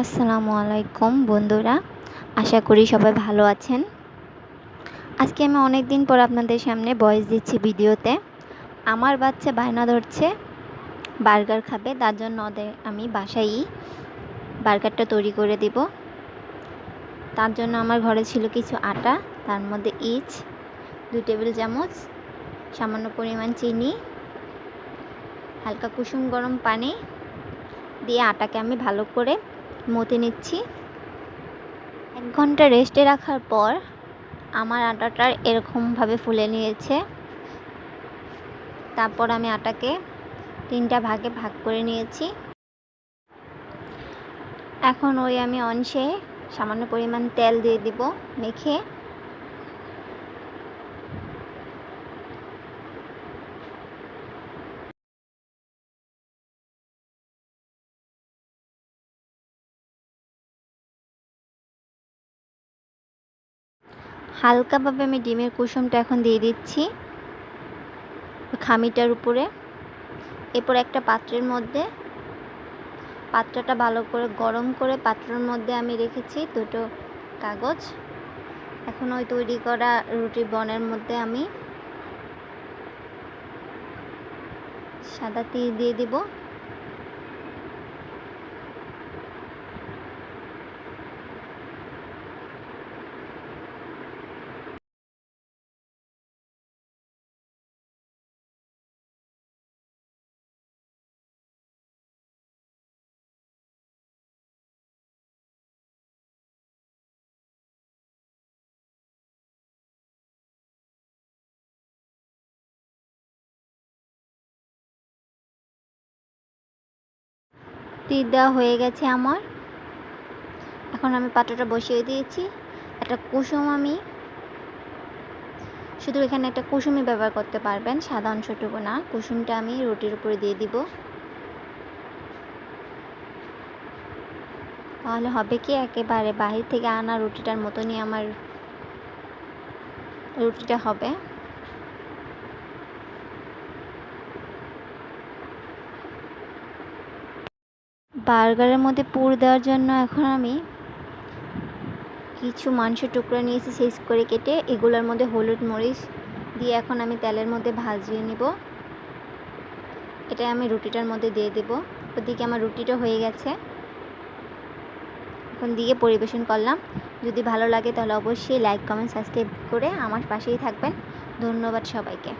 আসসালামু আলাইকুম বন্ধুরা, আশা করি সবাই ভালো আছেন। আজকে আমি অনেক দিন পর আপনাদের সামনে ভয়েস দিচ্ছি ভিডিওতে। আমার বাচ্চা বায়না ধরছে, বার্গার খাবে, তার জন্য ওদের আমি বাসায়ই বার্গারটা তৈরি করে দিব। তার জন্য আমার ঘরে ছিল কিছু আটা, তার মধ্যে ইচ দু টেবিল চামচ, সামান্য পরিমাণ চিনি, হালকা কুসুম গরম পানি দিয়ে আটাকে আমি ভালো করে মতে নিচ্ছি। এক ঘণ্টা রেস্টে রাখার পর আমার আটাটার এরকমভাবে ফুলে নিয়েছে। তারপর আমি আটাকে তিনটা ভাগে ভাগ করে নিয়েছি। এখন ওই আমি অংশে সামান্য পরিমাণ তেল দিয়ে দিব, মেখে হালকাভাবে আমি ডিমের কুসুমটা এখন দিয়ে দিচ্ছি খামিটার উপরে। এরপর একটা পাত্রের মধ্যে পাত্রটা ভালো করে গরম করে পাত্রের মধ্যে আমি রেখেছি দুটো কাগজ। এখন ওই তৈরি করা রুটি বনের মধ্যে আমি সাদা তিল দিয়ে দিব। তীর দেওয়া হয়ে গেছে আমার। এখন আমি পাত্রটা বসিয়ে দিয়েছি। একটা কুসুম আমি শুধু এখানে একটা কুসুমই ব্যবহার করতে পারবেন, সাদা অংশটুকু না। কুসুমটা আমি রুটির উপরে দিয়ে দিব। তাহলে হবে কি, একেবারে বাহির থেকে আনা রুটিটার মতনই আমার রুটিটা হবে। বার্গারের মধ্যে পুর দেওয়ার জন্য এখন আমি কিছু মাংসের টুকরো নিয়েছি শেষ করে কেটে এগুলোর মধ্যে হলুদ মরিচ দিয়ে এখন আমি তেলের মধ্যে ভাজিয়ে নিব। এটা আমি রুটিটার মধ্যে দিয়ে দেব। ওদিকে আমার রুটিটা হয়ে গেছে। এখন দিয়ে পরিবেশন করলাম। যদি ভালো লাগে তাহলে অবশ্যই লাইক কমেন্ট সাবস্ক্রাইব করে আমার পাশেই থাকবেন। ধন্যবাদ সবাইকে।